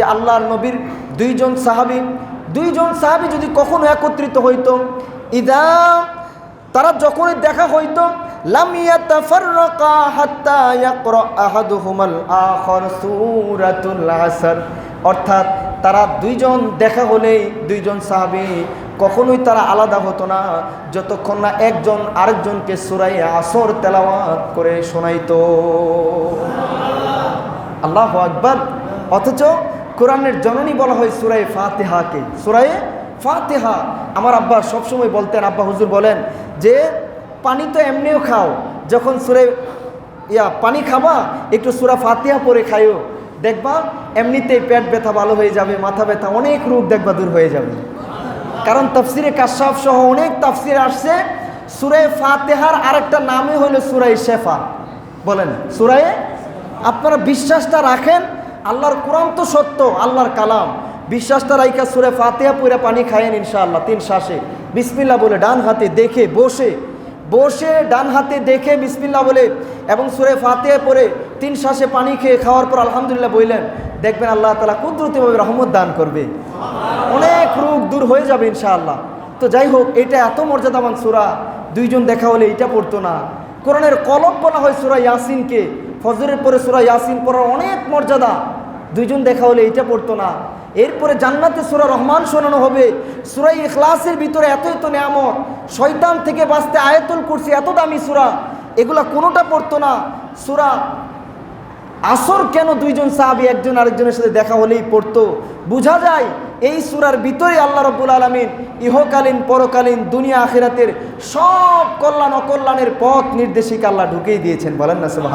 যে আল্লাহর নবীর দুইজন সাহাবি দুইজন সাহাবি যদি কখনো একত্রিত হইত, ইদা তারা যখনই দেখা হইতো অর্থাৎ তারা দুইজন দেখা হলেই দুইজন সাহাবী কখনোই তারা আলাদা হতো না, যতক্ষণ না একজন আরেকজনকে সুরাই আসর তেলাওয়াত করে শোনাইত। আল্লাহ আকবর। অথচ কোরআনের জননী বলা হয় সুরাই ফাতেহাকে। সুরাই ফাতেহা। আমার আব্বা সবসময় বলতেন, আব্বা হুজুর বলেন যে, পানি তো এমনিও খাও, যখন সুরে ইয়া, পানি খাবা, একটু সুরা ফাতিহা পরে খাইও। দেখবা এমনিতেই পেট ব্যথা ভালো হয়ে যাবে, মাথা ব্যথা, অনেক রোগ দেখবা দূর হয়ে যাবে। কারণ তফসিরে কাশাফ সহ অনেক তফসির আসছে সুরে ফাতেহার আরেকটা নামই হলো সুরাই শেফা। বলেন সুরাই আপনারা বিশ্বাসটা রাখেন আল্লাহর কোরআন তো সত্য, আল্লাহর কালাম। বিশ্বাসটা রাইকা সুরে ফাতেহা পুরা পানি খায়েন ইনশাআল্লাহ, তিন শ্বাসে। বিসমিল্লা বলে ডান হাতে দেখে বসে। বসে ডান হাতে দেখে বিসমিল্লা বলে এবং সুরে ফাতেহা পরে তিন শ্বাসে পানি খেয়ে খাওয়ার পর আলহামদুলিল্লাহ বললেন, দেখবেন আল্লাহ তালা কুদরতিভাবে রহমত দান করবে। অনেক রোগ দূর হয়ে যাবে ইনশাআল্লাহ। তো যাই হোক, এটা এত মর্যাদাবান সুরা, দুইজন দেখা হলে এটা পড়তো না। কোরআনের কলম বলা হয় সুরা ইয়াসিনকে। ফজরের পরে সুরা ইয়াসিন পড়ার অনেক মর্যাদা। দুইজন দেখা হলে এটা পড়তো না। এরপরে জান্নাতে সুরা রহমান শোনানো হবে। সুরাই ইখলাসের ভিতরে এত এত নিয়ামত, শয়তান থেকে বাঁচতে আয়তুল কুরসি এত দামি সুরা, এগুলা কোনোটা পড়তো না। সুরা আসর কেন দুইজন সাহাবি একজন আরেকজনের সাথে দেখা হলেই পড়তো? বোঝা যায় এই সুরার ভিতরে আল্লাহ রব্বুল আলমিন ইহকালীন, পরকালীন, দুনিয়া, আখিরাতের সব কল্যাণ অকল্যাণের পথ নির্দেশিকা আল্লাহ ঢুকেই দিয়েছেন। বলেন না সুবাহ